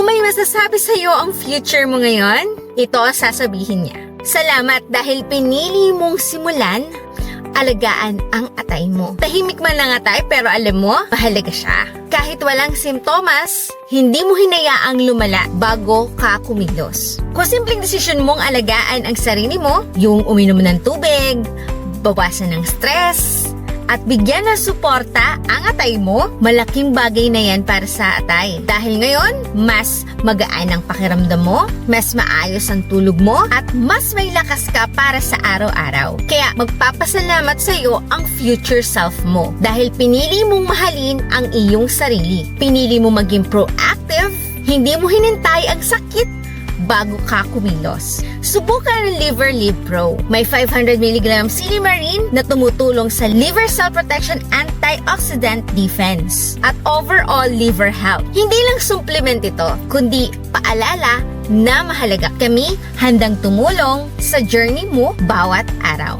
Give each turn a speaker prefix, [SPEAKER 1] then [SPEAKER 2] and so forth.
[SPEAKER 1] Kung may masasabi sa'yo ang future mo ngayon, ito sasabihin niya. Salamat dahil pinili mong simulan alagaan ang atay mo. Tahimik man lang atay pero alam mo, mahalaga siya. Kahit walang simptomas, hindi mo hinayaang lumala bago ka kumilos. Kung simpleng desisyon mong alagaan ang sarili mo, yung uminom ng tubig, bawasan ng stress, at bigyan ng suporta ang atay mo, malaking bagay na yan para sa atay. Dahil ngayon, mas magaan ang pakiramdam mo, mas maayos ang tulog mo, at mas may lakas ka para sa araw-araw. Kaya magpapasalamat sa iyo ang future self mo. Dahil pinili mong mahalin ang iyong sarili. Pinili mo maging proactive, hindi mo hinintay ang sakit bago ka kumilos. Subukan ang Liver Live Pro. May 500mg silimarin na tumutulong sa liver cell protection antioxidant defense at overall liver health. Hindi lang supplement ito, kundi paalala na mahalaga kami handang tumulong sa journey mo bawat araw.